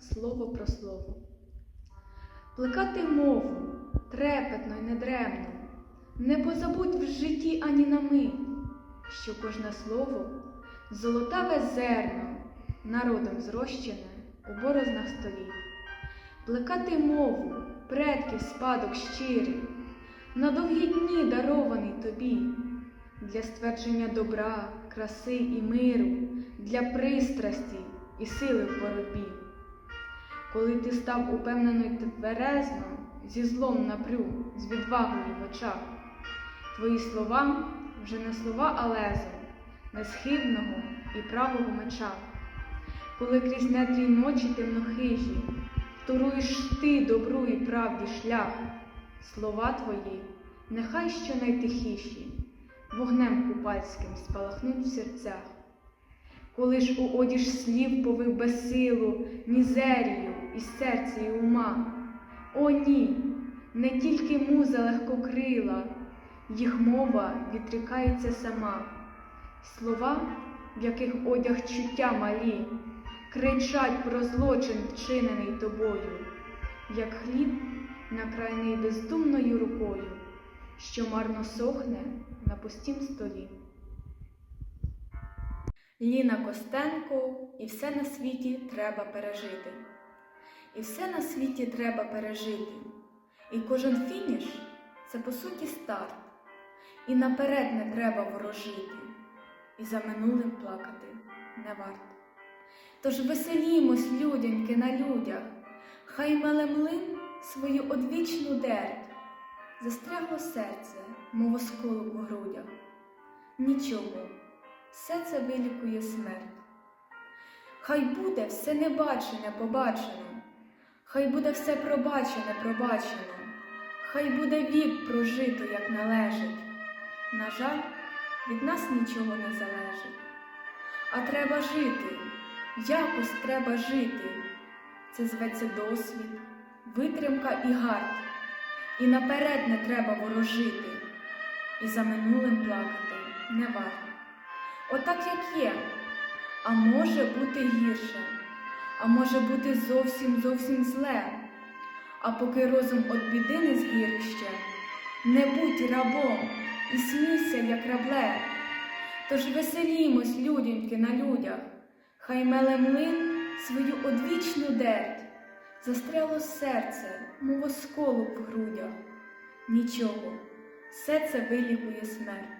слово про слово. Плекати мову трепетно й недремно, не позабудь в житті ані на мить, що кожне слово золотаве зерно, народом зрощене у борознах століть. Плекати мову, предків спадок щирий, на довгі дні дарований тобі, для ствердження добра, краси і миру, для пристрасті і сили в боротьбі. Коли ти став упевнено й тверезно, зі злом напрю, з відвагою в очах, твої слова вже не слова, а лезо, несхибного і правого меча. Коли крізь нетрій ночі темнохижі, туруєш ти добру і правді шлях, слова твої, нехай що найтихіші, вогнем купальським спалахнуть в серцях. Коли ж у одіж слів повив безсилу, мізерію і серця і ума. О, ні, не тільки муза легкокрила, їх мова відрікається сама. Слова, в яких одяг чуття малі, кричать про злочин, вчинений тобою, як хліб, накрайний бездумною рукою, що марно сохне на пустім столі. Ліна Костенко, і все на світі треба пережити. І все на світі треба пережити. І кожен фініш це по суті старт. І наперед не треба ворожити, і за минулим плакати не варт. Тож веселімось, людяньки, на людях, хай меле млин свою одвічну дерть, застрягло серце, мов осколок у грудях. Нічого, все це вилікує смерть. Хай буде все небачене побачено, хай буде все пробачене пробачено, хай буде вік прожито, як належить. На жаль, від нас нічого не залежить. А треба жити, якось треба жити. Це зветься досвід, витримка і гард. І наперед не треба ворожити, і за минулим плакати не варто. Отак, як є, а може бути гірше, а може бути зовсім зовсім зле. А поки розум від біди не згірк ще, не будь рабом і смійся, як рабле. Тож веселімось, людяньки, на людях, хай меле млин свою одвічну дерть, застряло серце, мов осколок в грудях. Нічого, все це вилікує смерть.